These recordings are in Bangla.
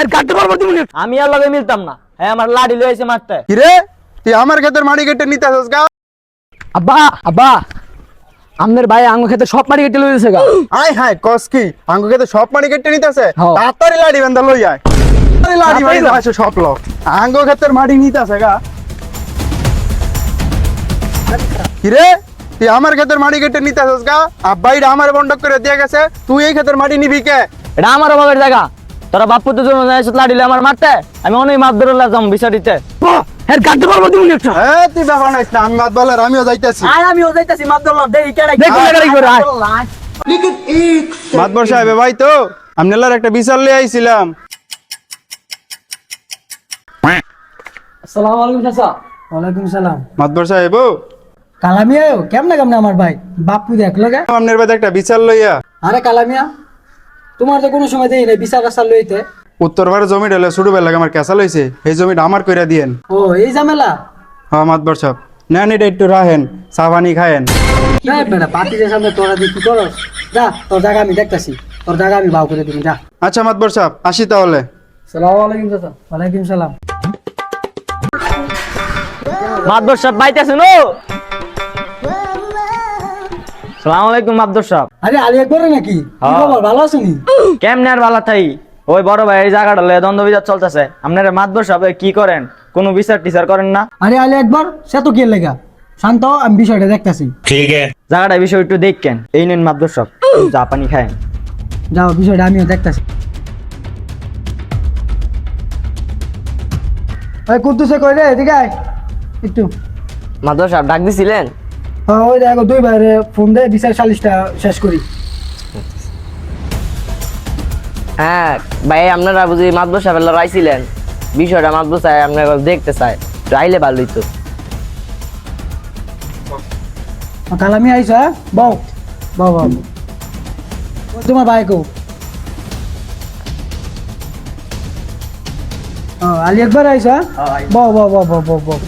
এর কাটতে পারব তুমি আমি আর লগে মিলতাম না। হ্যাঁ আমার লাড়ি লইছে মারতে। কিরে? তুই আমার ক্ষেতের মাটি কেটে নিতে আসস গা? আব্বা আব্বা আমাদের ভাই আঙ্গ খেতে সব মাটি কেটে লইছে গা। আয় হায় কস কি? আঙ্গু ক্ষেতে সব মাটি কেটে। তাড়াতাড়ি লাড়ি বান্ধা লই আয়। তাড়াতাড়ি লাড়ি বান্ধা আসে সব লোক। আঙ্গু ক্ষেতের মাটি নিতে আসে গা। কিরে? তুই আমার ক্ষেতের মাটি কেটে নিতে আসস গা? আব্বাই আমার বন্ধক করে দিয়ে গেছে। তুই এই ক্ষেতের মাটি নিবি কে? এটা আমার অভাবের জায়গা। তোরা বাপ্পু তো জন্য যাইছিস লাড়ি লই আমার মারতে আমি অনেক মাপ ধরে যাম বিচার দিতে পারব তুমি একটা। হ্যাঁ তুই ব্যাপার নাই আমি বলার আমিও যাইতেছি। আয় আমিও যাইতাছি মাপ ধরলাম দেই কেডা দেখো মাতবর সাহেব ভাই তো আমি নেলার একটা বিশাল লিয়ে আইছিলাম। আসসালামু আলাইকুম চাচা। ওয়ালাইকুম সালাম। মাতবর সাহেব কালামিয়া কেমনে কেমনে আমার ভাই? বাপু দেখ লগে আপনার বাদে একটা বিশাল লইয়া। আরে কালামিয়া তোমার তো কোনো সময় দেই নাই বিচার রাস্তা লইতে। উত্তর ভারত জমি ঢেলে শুরু বেলা আমার ক্যাসা লইছে এই জমিটা আমার কইরা দিয়েন। ও এই ঝামেলা? হ্যাঁ মাতবর সাহেব নেন এটা একটু রাহেন সাবানি খায়েন। না বেটা পাতিদের সামনে তোরা দিয়ে কি করস? যা তোর জায়গা আমি দেখতাছি তোর জায়গা আমি বাউ করে দিবি যা। আচ্ছা মাতবর সাহেব আসি তাহলে। সালাম আলাইকুম চাচা। ওয়ালাইকুম সালাম। মাদবর সাহেব বাইতেছেন ও? সালাম আলাইকুম সাহেব। আরে আলি একবারে নাকি? কি হ্যাঁ। খবর? ভালো আছেনি কেমনে আর ভালো থাই? ওই বড় ভাই এই জায়গাটা লয়ে দ্বন্দ্ব বিচার চলতেছে। আপনারা সাহেব কি করেন? কোনো বিচার টিচার করেন না? আরে আলি একবার সে তো কি লেগা? শান্ত আমি বিষয়টা দেখতাছি। জায়গাটা বিষয় একটু দেখেন। এই নেন মাদবর সাহেব জাপানি খায়েন যাও বিষয়টা আমিও দেখতাছি। ওই কুদ্দুসে কই রে? এদিকে আয়। একটু। সাহেব ডাক দিছিলেন? ওই দেখো দুই বাইরে ফোন দে বিচার সালিশটা শেষ করি। হ্যাঁ ভাই আপনারা বুঝি মাদবর সাহেব রাইছিলেন? বিষয়টা মাদবর সাহেব আপনারা দেখতে চায় তো আইলে ভালোই তো কালামি আইসো হ্যাঁ? বউ বউ বউ। তোমার ভাই কো? ও, আলি একবার আইসো হ্যাঁ? বউ বউ বউ বউ বউ বউ।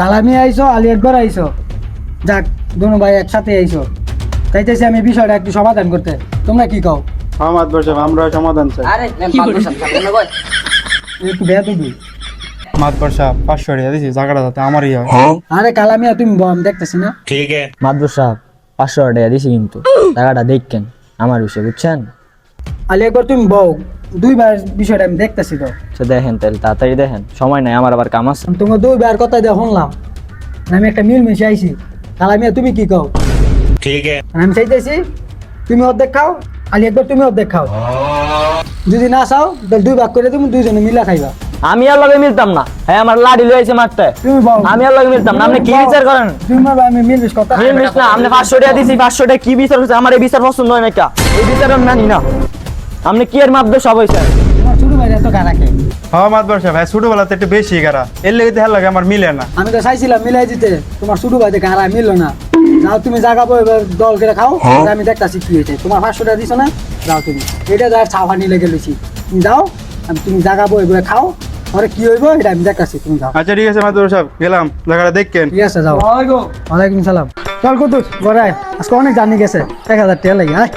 কালামি আইসো আলি একবার আইসো যাক দুনো ভাই একসাথে আইসো তাইতেছি আমি বিষয়টা একটু সমাধান করতে। তোমরা কি কও? হ্যাঁ মাতবর আমরা সমাধান চাই। আরে একটু বেয়া তুমি মাতবর সাহেব পাঁচশো টাকা দিছি জায়গাটা যাতে আমারই হয়। আরে কালামিয়া তুমি বউ আমি দেখতেছি না? মাদবর সাহেব পাঁচশো টাকা দিছি কিন্তু জায়গাটা দেখেন আমার বিষয় বুঝছেন? আলি একবার তুমি বউ দুইবার বিষয়টা আমি দেখতেছি তো। সে দেখেন তাহলে তাড়াতাড়ি দেখেন। সময় নাই আমার আবার কাম আছে। তোমার দুইবার কথা দিয়ে শুনলাম। আমি একটা মিল মিশে আইছি। কালামিয়া তুমি কি কও? আর আমি চাইতেছি তুমি অর্ধেক খাও আলি একবার তুমি অর্ধেক খাও। যদি না চাও তাহলে দুই ভাগ করে তুমি দুইজনে মিলা খাইবা। আমি আর লগে মিলতাম না। হ্যাঁ আমার লাড়ি লইছে মারতে। তুমি আমি আর লগে মিলতাম না। আপনি কি বিচার করেন? আমি মিল মিশ কথা মিল মিশ না আপনি পাঁচশো টাকা দিছি পাঁচশো টাকা কি বিচার হচ্ছে আমার এই বিচার পছন্দ হয় না কা। এই বিচার আমি মানি না। আপনি কি এর মাপদো সব হ্যাঁ মাতবর সাহেব হ্যাঁ ছোটবেলাতে একটু বেশি গারা এর লেগে আমার মিলে না। আমি তো চাইছিলাম মিলাই দিতে তোমার ছোট ভাই দেখে হারা মিললো না। যাও তুমি জাগাবো এবার দল করে খাও আমি দেখতাছি কি হয়েছে। তোমার পাঁচশো টাকা দিছো না? যাও তুমি। এটা যার ছাওয়া লইছি তুমি যাও আমি তুমি জাগাবো এগুলো খাও পরে কি হইব এটা আমি দেখতাছি তুমি যাও। আচ্ছা ঠিক আছে মাতবর সাহেব গেলাম। জায়গাটা দেখেন ঠিক আছে যাও। ওয়ালাইকুম। সালাম। চল কুতুস বড়াই আজকে অনেক জানি গেছে এক হাজার টাকা লাগে হ্যাঁ